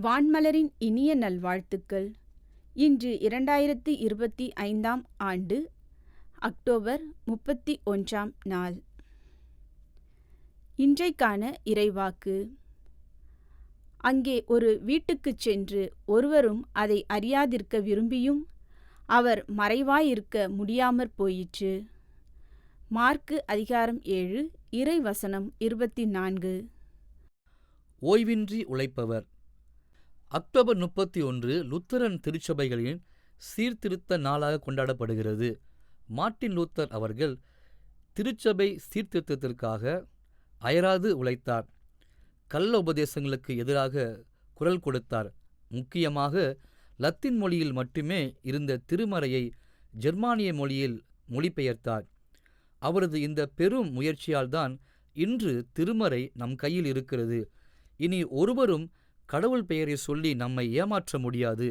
வான்மலரின் இனிய நல்வாழ்த்துக்கள். இன்று இரண்டாயிரத்தி இருபத்தி ஐந்தாம் ஆண்டு அக்டோபர் முப்பத்தி ஒன்றாம் நாள். இன்றைக்கான இறைவாக்கு. அங்கே ஒரு வீட்டுக்குச் சென்று ஒருவரும் அதை அறியாதிருக்க விரும்பியும் அவர் மறைவாயிருக்க முடியாமற் போயிற்று. மார்க்கு அதிகாரம் ஏழு இறை வசனம் இருபத்தி நான்கு. ஓய்வின்றி உழைப்பவர். அக்டோபர் முப்பத்தி ஒன்று லுத்தரன் திருச்சபைகளின் சீர்திருத்த நாளாக கொண்டாடப்படுகிறது. மார்ட்டின் லூத்தர் அவர்கள் திருச்சபை சீர்திருத்தத்திற்காக அயராது உழைத்தார். கள்ள உபதேசங்களுக்கு எதிராக குரல் கொடுத்தார். முக்கியமாக லத்தீன் மொழியில் மட்டுமே இருந்த திருமறையை ஜெர்மானிய மொழியில் மொழிபெயர்த்தார். அவரது இந்த பெரும் முயற்சியால்தான் இன்று திருமறை நம் கையில் இருக்கிறது. இனி ஒருவரும் கடவுள் பெயரை சொல்லி நம்மை ஏமாற்ற முடியாது.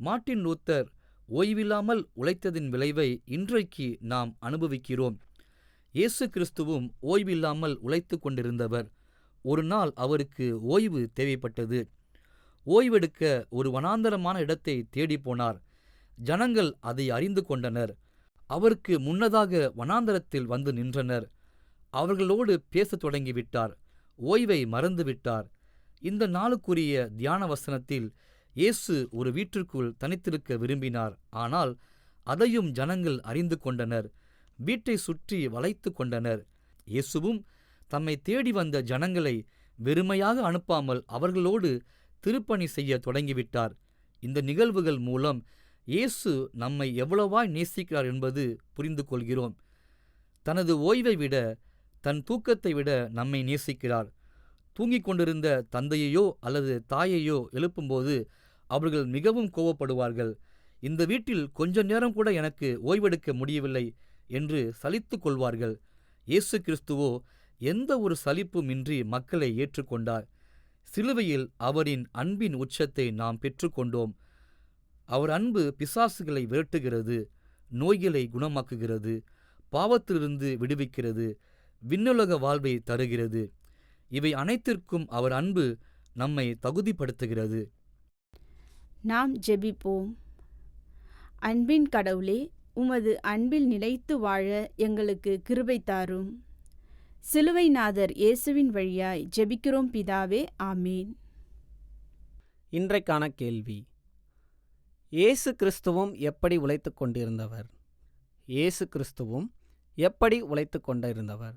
மார்ட்டின் லூத்தர் ஓய்வில்லாமல் உழைத்ததின் விளைவை இன்றைக்கு நாம் அனுபவிக்கிறோம். இயேசு கிறிஸ்துவும் ஓய்வில்லாமல் உழைத்து கொண்டிருந்தவர். ஒரு நாள் அவருக்கு ஓய்வு தேவைப்பட்டது. ஓய்வெடுக்க ஒரு வனாந்தரமான இடத்தை தேடி போனார். ஜனங்கள் அதை அறிந்து கொண்டனர். அவருக்கு முன்னதாக வனாந்தரத்தில் வந்து நின்றனர். அவர்களோடு பேசத் தொடங்கிவிட்டார். ஓய்வை மறந்துவிட்டார். இந்த நாளுக்குரிய தியான வசனத்தில் இயேசு ஒரு வீட்டிற்குள் தனித்திருக்க விரும்பினார். ஆனால் அதையும் ஜனங்கள் அறிந்து கொண்டனர். வீட்டை சுற்றி வளைத்து கொண்டனர். இயேசுவும் தம்மை தேடி வந்த ஜனங்களை வெறுமையாக அனுப்பாமல் அவர்களோடு திருப்பணி செய்ய தொடங்கிவிட்டார். இந்த நிகழ்வுகள் மூலம் இயேசு நம்மை எவ்வளவாய் நேசிக்கிறார் என்பது புரிந்து கொள்கிறோம். தனது ஓய்வை விட தன் தூக்கத்தை விட நம்மை நேசிக்கிறார். தூங்கிக் கொண்டிருந்த தந்தையையோ அல்லது தாயையோ எழுப்பும்போது அவர்கள் மிகவும் கோவப்படுவார்கள். இந்த வீட்டில் கொஞ்ச நேரம் கூட எனக்கு ஓய்வெடுக்க முடியவில்லை என்று சலித்து கொள்வார்கள். இயேசு கிறிஸ்துவோ எந்த ஒரு சலிப்புமின்றி மக்களை ஏற்றுக்கொண்டார். சிலுவையில் அவரின் அன்பின் உச்சத்தை நாம் பெற்றுக்கொண்டோம். அவர் அன்பு பிசாசுகளை விரட்டுகிறது நோய்களை குணமாக்குகிறது பாவத்திலிருந்து விடுவிக்கிறது விண்ணுலக வாழ்வை தருகிறது. இவை அனைத்திற்கும் அவர் அன்பு நம்மை தகுதிப்படுத்துகிறது. நாம் ஜெபிப்போம். அன்பின் கடவுளே உமது அன்பில் நிலைத்து வாழ எங்களுக்கு கிருபை தாரும். சிலுவைநாதர் இயேசுவின் வழியாய் ஜெபிக்கிறோம் பிதாவே ஆமீன். இன்றைக்கான கேள்வி. இயேசு கிறிஸ்துவும் எப்படி உழைத்து கொண்டிருந்தவர்? இயேசு கிறிஸ்துவும் எப்படி உழைத்து கொண்டிருந்தவர்?